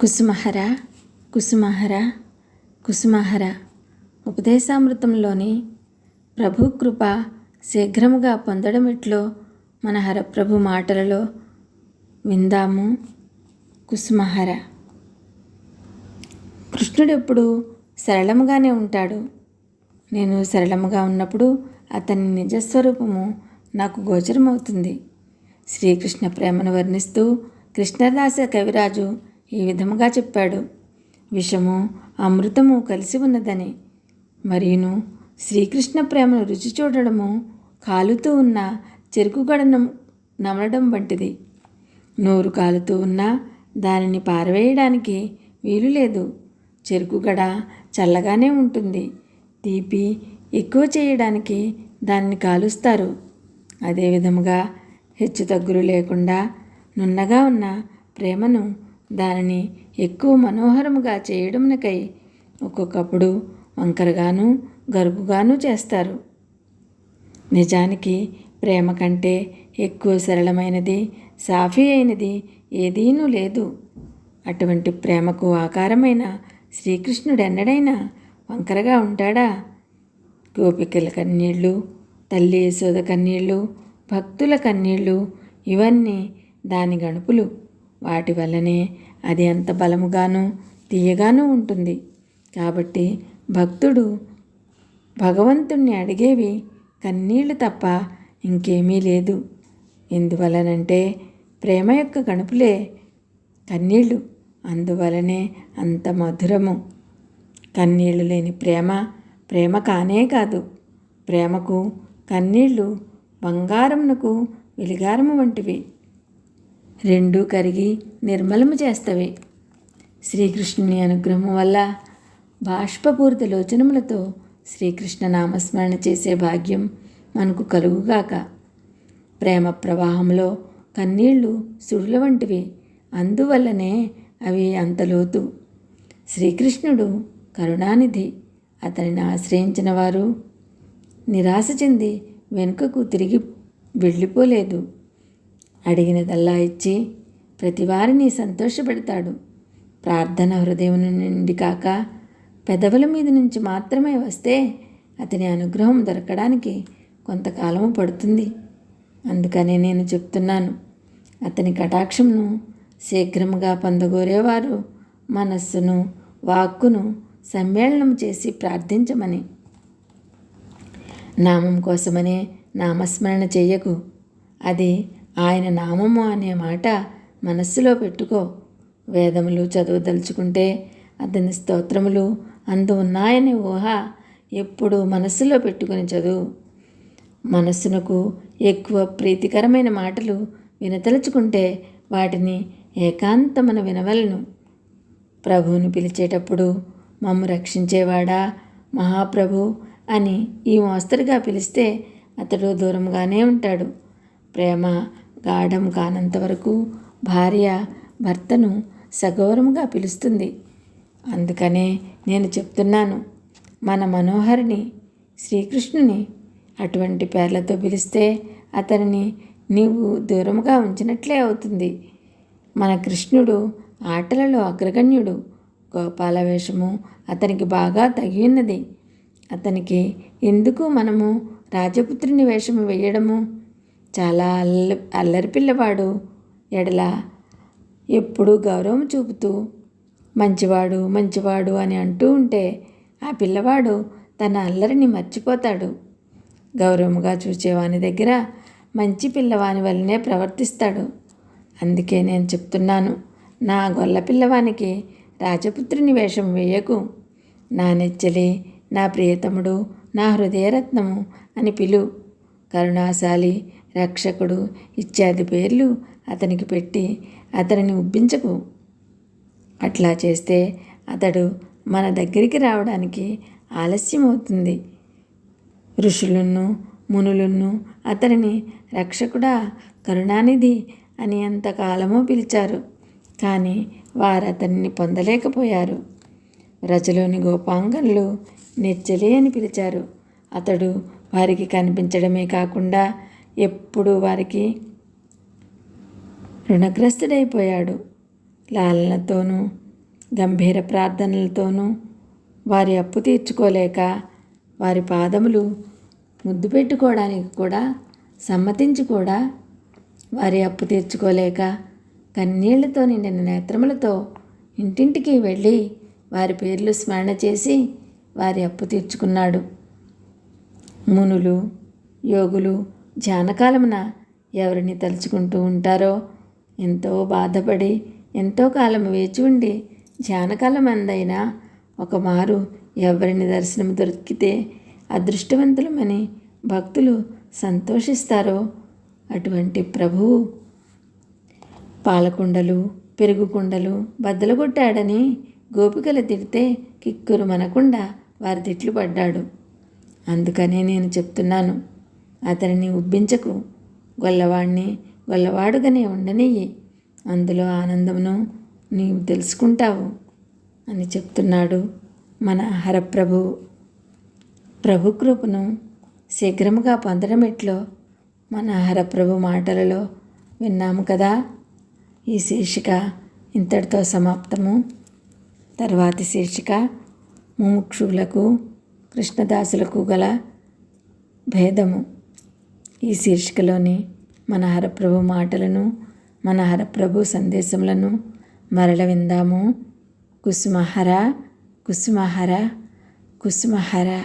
కుసుమహర కుసుమహర కుసుమహర. ఉపదేశామృతంలోని ప్రభు కృప శీఘ్రముగా పొందడం ఇట్లో మన హరప్రభు మాటలలో విందాము. కుసుమహర. కృష్ణుడు ఎప్పుడు సరళముగానే ఉంటాడు. నేను సరళముగా ఉన్నప్పుడు అతని నిజస్వరూపము నాకు గోచరమవుతుంది. శ్రీకృష్ణ ప్రేమను వర్ణిస్తూ కృష్ణదాస కవిరాజు ఈ విధముగా చెప్పాడు. విషము అమృతము కలిసి ఉన్నదని. మరియును శ్రీకృష్ణ ప్రేమను రుచి చూడడము కాలుతూ ఉన్న చెరుకు గడను నమలడం వంటిది. నోరు కాలుతూ ఉన్నా దానిని పారవేయడానికి వీలు లేదు. చెరుకు గడ చల్లగానే ఉంటుంది. తీపి ఎక్కువ చేయడానికి దాన్ని కాలుస్తారు. అదే విధముగా హెచ్చుతగ్గులు లేకుండా నున్నగా ఉన్న ప్రేమను దానిని ఎక్కువ మనోహరముగా చేయడంకై ఒక్కొక్కప్పుడు వంకరగాను గరుకుగాను చేస్తారు. నిజానికి ప్రేమ కంటే ఎక్కువ సరళమైనది సాఫీ అయినది ఏదీనూ లేదు. అటువంటి ప్రేమకు ఆకారమైన శ్రీకృష్ణుడు ఎన్నడైనా వంకరగా ఉంటాడా? గోపికల కన్నీళ్ళు తల్లి యశోద కన్నీళ్ళు భక్తుల కన్నీళ్ళు ఇవన్నీ దాని గణుపులు. వాటి వల్లనే అది అంత బలముగాను తీయగాను ఉంటుంది. కాబట్టి భక్తుడు భగవంతుణ్ణి అడిగేవి కన్నీళ్ళు తప్ప ఇంకేమీ లేదు. ఎందువలనంటే ప్రేమ యొక్క గణుపులే కన్నీళ్ళు అందువలనే అంత మధురము. కన్నీళ్ళు లేని ప్రేమ ప్రేమ కానే కాదు. ప్రేమకు కన్నీళ్ళు బంగారమునకు వెలిగారము వంటివి. రెండూ కరిగి నిర్మలము చేస్తవి. శ్రీకృష్ణుని అనుగ్రహం వల్ల బాష్పపూరిత లోచనములతో శ్రీకృష్ణ నామస్మరణ చేసే భాగ్యం మనకు కలుగుగాక. ప్రేమ ప్రవాహంలో కన్నీళ్ళు సుడుల వంటివి అందువల్లనే అవి అంత లోతు. శ్రీకృష్ణుడు కరుణానిధి అతనిని ఆశ్రయించిన వారు నిరాశ చెంది వెనుకకు తిరిగి వెళ్ళిపోలేదు. అడిగినదల్లా ఇచ్చి ప్రతివారిని సంతోషపెడతాడు. ప్రార్థన హృదయం నుండి కాక పెదవుల మీద నుంచి మాత్రమే వస్తే అతని అనుగ్రహం దొరకడానికి కొంతకాలము పడుతుంది. అందుకనే నేను చెప్తున్నాను అతని కటాక్షంను శీఘ్రముగా పొందగోరేవారు మనస్సును వాక్కును సమ్మేళనం చేసి ప్రార్థించమని. నామం కోసమనే నామస్మరణ చేయకు. అది ఆయన నామము అనే మాట మనస్సులో పెట్టుకో. వేదములు చదవదలుచుకుంటే అతని స్తోత్రములు అందు ఉన్నాయని ఊహ ఎప్పుడు మనస్సులో పెట్టుకుని చదువు. మనస్సునకు ఎక్కువ ప్రీతికరమైన మాటలు వినతలుచుకుంటే వాటిని ఏకాంతమన వినవలను. ప్రభువుని పిలిచేటప్పుడు మమ్ము రక్షించేవాడా? మహాప్రభు అని ఈ మోస్తరుగా పిలిస్తే అతడు దూరంగానే ఉంటాడు. ప్రేమ గాఢం కానంత వరకు భార్య భర్తను సగౌరవంగా పిలుస్తుంది. అందుకనే నేను చెప్తున్నాను మన మనోహరిని శ్రీకృష్ణుని అటువంటి పేర్లతో పిలిస్తే అతనిని నీవు దూరంగా ఉంచినట్లే అవుతుంది. మన కృష్ణుడు ఆటలలో అగ్రగణ్యుడు. గోపాల వేషము అతనికి బాగా తగి ఉన్నది అతనికి ఎందుకు మనము రాజపుత్రుని వేషము వేయడము? చాలా అల్ల అల్లరి పిల్లవాడు ఎడల. ఎప్పుడూ గౌరవం చూపుతూ మంచివాడు మంచివాడు అని అంటూ ఉంటే ఆ పిల్లవాడు తన అల్లరిని మర్చిపోతాడు. గౌరవముగా చూసేవాని దగ్గర మంచి పిల్లవాని వల్లనే ప్రవర్తిస్తాడు. అందుకే నేను చెప్తున్నాను నా గొల్ల పిల్లవానికి రాజపుత్రుని వేషం వేయకు. నా నెచ్చలి నా ప్రియతముడు నా హృదయరత్నము అని పిలు. కరుణాశాలి రక్షకుడు ఇత్యాది పేర్లు అతనికి పెట్టి అతనిని ఉబ్బించకు. అట్లా చేస్తే అతడు మన దగ్గరికి రావడానికి ఆలస్యం అవుతుంది ఋషులను మునులను అతనిని రక్షకుడా కరుణానిధి అని ఎంతకాలమో పిలిచారు. కానీ వారు అతన్ని పొందలేకపోయారు. రజలోని గోపాంగన్లు నెచ్చలి అని పిలిచారు. అతడు వారికి కనిపించడమే కాకుండా ఎప్పుడు వారికి రుణగ్రస్తుడైపోయాడు. లాలనతోనూ గంభీర ప్రార్థనలతోనూ వారి అప్పు తీర్చుకోలేక వారి పాదములు ముద్దు పెట్టుకోవడానికి కూడా సమ్మతించి కూడా వారి అప్పు తీర్చుకోలేక కన్నీళ్ళతో నిండిన నేత్రములతో ఇంటింటికి వెళ్ళి వారి పేర్లు స్మరణ చేసి వారి అప్పు తీర్చుకున్నాడు. మునులు యోగులు జానకాలమున ఎవరిని తలుచుకుంటూ ఉంటారో? ఎంతో బాధపడి ఎంతో కాలం వేచి ఉండి ధ్యానకాలం అందైనా ఒక మారు ఎవరిని దర్శనం దొరికితే అదృష్టవంతులమని భక్తులు సంతోషిస్తారో? అటువంటి ప్రభువు పాలకుండలు పెరుగుకుండలు బద్దలుగొట్టాడని గోపికలు తిడితే కిక్కురు మనకుండా వారి తిట్లు పడ్డాడు. అందుకనే నేను చెప్తున్నాను అతనిని ఉబ్బించకు. గొల్లవాడిని గొల్లవాడుగానే ఉండనియ్యి. అందులో ఆనందమును నీవు తెలుసుకుంటావు అని చెప్తున్నాడు మన హరప్రభు. ప్రభు కృపను శీఘ్రముగా పొందడం ఎట్లో? మన హరప్రభు మాటలలో విన్నాము కదా? ఈ శీర్షిక ఇంతటితో సమాప్తము. తర్వాతి శీర్షిక ముముక్షులకు కృష్ణదాసులకు గల భేదము. ఈ శీర్షికలోని మన హరప్రభు మాటలను మన హరప్రభు సందేశములను మరల విందాము. కుసుమహర కుసుమహర కుసుమహర.